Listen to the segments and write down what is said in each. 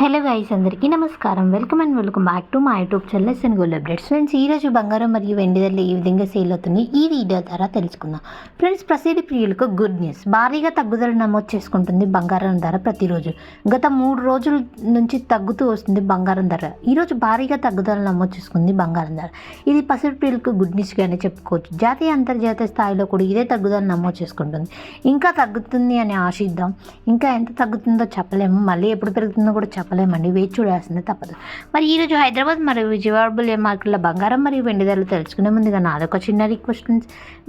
Hello guys అందరికీ నమస్కారం. Welcome and welcome back to my YouTube channel and gold updates friends ఈరోజు బంగారం మరియు వెండి ధరలు ఏ విధంగా సేల్ అవుతుంది ఈ వీడియో ద్వారా తెలుసుకుందాం. ఫ్రెండ్స్ ప్రసిద్ధి ప్రియులకు గుడ్ న్యూస్ భారీగా తగ్గుదల నమోదు చేసుకుంటుంది బంగారం ధర ప్రతిరోజు. గత మూడు రోజుల నుంచి తగ్గుతూ వస్తుంది బంగారం ధర. ఈరోజు భారీగా తగ్గుదల నమోదు చేసుకుంది బంగారం ధర. ఇది పసిడి ప్రియులకు గుడ్ న్యూస్గానే చెప్పుకోవచ్చు. జాతీయ అంతర్జాతీయ స్థాయిలో కూడా ఇదే తగ్గుదల నమోదు చేసుకుంటుంది. ఇంకా తగ్గుతుంది అని ఆశిద్దాం. ఇంకా ఎంత తగ్గుతుందో చెప్పలేము. మళ్ళీ ఎప్పుడు పెరుగుతుందో కూడా చెప్పలేమండి వేచి చూడాల్సిందే తప్పదు. మరి ఈరోజు హైదరాబాద్ మరియు విజయవాడ బులియన్ మార్కెట్లో బంగారం మరియు వెండి ధరలు తెలుసుకునే ముందుగా నాదొక చిన్న రిక్వెస్ట్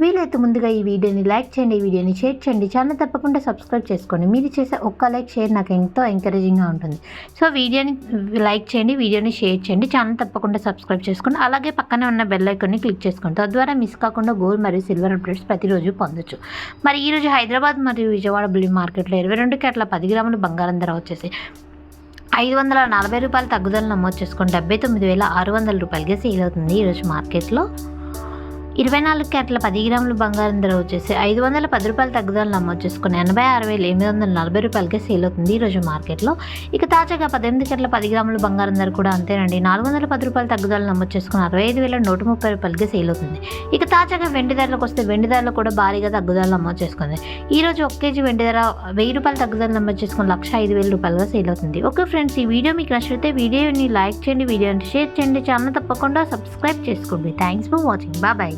వీలైతే ముందుగా ఈ వీడియోని లైక్ చేయండి ఈ వీడియోని షేర్ చేయండి. ఛానల్ తప్పకుండా సబ్స్క్రైబ్ చేసుకోండి మీరు చేసే ఒక్క లైక్ షేర్ నాకు ఎంతో ఎంకరేజింగ్గా ఉంటుంది. సో వీడియోని లైక్ చేయండి వీడియోని షేర్ చేయండి. ఛానల్ తప్పకుండా సబ్స్క్రైబ్ చేసుకోండి అలాగే పక్కనే ఉన్న బెల్ ఐకాన్ని క్లిక్ చేసుకోండి. తద్వారా మిస్ కాకుండా గోల్డ్ మరియు సిల్వర్ అప్డేట్స్ ప్రతిరోజు పొందొచ్చు. మరి ఈరోజు హైదరాబాద్ మరియు విజయవాడ బులియన్ మార్కెట్లో ఇరవై రెండు కేట్ల పది గ్రాములు బంగారం ధర వచ్చేసి ఐదు వందల నలభై రూపాయల తగ్గుదల నమోదు చేసుకొని డెబ్బై తొమ్మిది వేల ఆరు వందల రూపాయలకి సేల్ అవుతుంది. ఈరోజు మార్కెట్లో ఇరవై నాలుగు క్యారెట్ల పది గ్రాముల బంగారం ధర వచ్చేసి ఐదు వందల పది రూపాయల తగ్గుదల నమోదు చేసుకుని ఎనభై ఆరు వేల ఎనిమిది వందల నలభై రూపాయలకే సేల్ అవుతుంది ఈరోజు మార్కెట్లో. ఇక తాజాగా పద్దెనిమిది క్యారెట్ల పది గ్రాముల బంగారం ధర కూడా అంతేనండి. నాలుగు వందల పది రూపాయల తగ్గుదల నమోదు చేసుకుని అరవై ఐదు వేల నూట ముప్పై రూపాయలకి సేల్ అవుతుంది. ఇక తాజాగా వెండి ధరలకు వస్తే వెండి ధరలు కూడా భారీగా తగ్గుదల నమోదు చేసుకుంది. ఈ రోజు ఒక కేజీ వెండి ధర వెయ్యి రూపాయల తగ్గుదల నమోదు చేసుకుని లక్ష ఐదు వేల రూపాయలుగా సేల్ అవుతుంది. ఓకే ఫ్రెండ్స్ ఈ వీడియో మీకు నచ్చితే వీడియోని లైక్ చేయండి వీడియోని షేర్ చేయండి ఛానల్ తప్పకుండా సబ్స్క్రైబ్ చేసుకోండి. Thanks for watching. బాయ్.